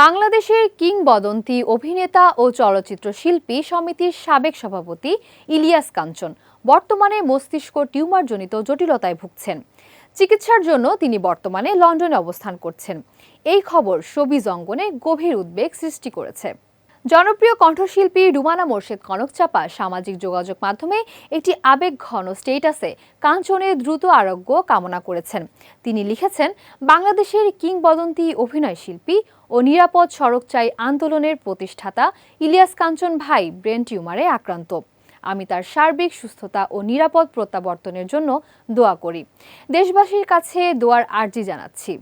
বাংলাদেশের কিংবদন্তি, অভিনেতা ও চলচ্চিত্র শিল্পী সমিতির সাবেক সভাপতি ইলিয়াস কাঞ্চন বর্তমানে মস্তিষ্ক টিউমারজনিত জটিলতায় ভুগছেন। চিকিৎসার জন্য তিনি বর্তমানে লন্ডনে অবস্থান করছেন। এই খবর শোবিজ অঙ্গনে গভীর উদ্বেগ সৃষ্টি করেছে। জনপ্রিয় কণ্ঠশিল্পী রুমানা মোর্শেদ কনকচাপা সামাজিক যোগাযোগ মাধ্যমে একটি আবেগ ঘন স্টেটাসে কাঞ্চনের দ্রুত আরোগ্য কামনা করেছেন। তিনি লিখেছেন, বাংলাদেশের কিংবদন্তি অভিনয় শিল্পী ও নিরাপদ সড়ক চাই আন্দোলনের প্রতিষ্ঠাতা ইলিয়াস কাঞ্চন ভাই ব্রেন টিউমারে আক্রান্ত। আমি তার সার্বিক সুস্থতা ও নিরাপদ প্রত্যাবর্তনের জন্য দোয়া করি। দেশবাসীর কাছে দোয়ার আর্জি জানাচ্ছি।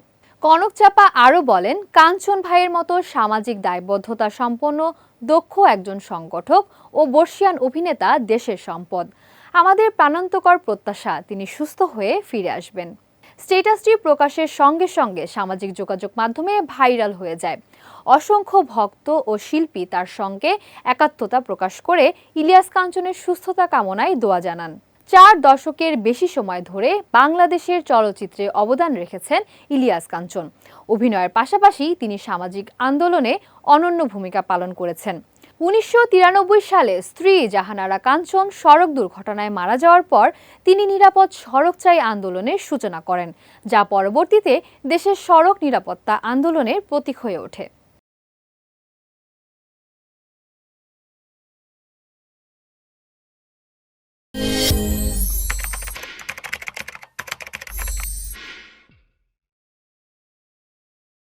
কনক চাপা আরও বলেন, কাঞ্চন ভাইয়ের মতো সামাজিক দায়বদ্ধতা সম্পন্ন, দক্ষ একজন সংগঠক ও বর্ষিয়ান অভিনেতা দেশের সম্পদ। আমাদের প্রাণান্তকর প্রত্যাশা, তিনি সুস্থ হয়ে ফিরে আসবেন। স্টেটাসটি প্রকাশের সঙ্গে সঙ্গে সামাজিক যোগাযোগ মাধ্যমে ভাইরাল হয়ে যায়। অসংখ্য ভক্ত ও শিল্পী তার সঙ্গে একাত্মতা প্রকাশ করে ইলিয়াস কাঞ্চনের সুস্থতা কামনায় দোয়া জানান। চার দশকের বেশি সময় ধরে বাংলাদেশের চলচ্চিত্রে অবদান রেখেছেন ইলিয়াস কাঞ্চন। অভিনয়ের পাশাপাশি তিনি সামাজিক আন্দোলনে অনন্য ভূমিকা পালন করেছেন। উনিশশো তিরানব্বই সালে স্ত্রী জাহানারা কাঞ্চন সড়ক দুর্ঘটনায় মারা যাওয়ার পর তিনি নিরাপদ সড়ক চাই আন্দোলনের সূচনা করেন, যা পরবর্তীতে দেশের সড়ক নিরাপত্তা আন্দোলনের প্রতীক হয়ে ওঠে।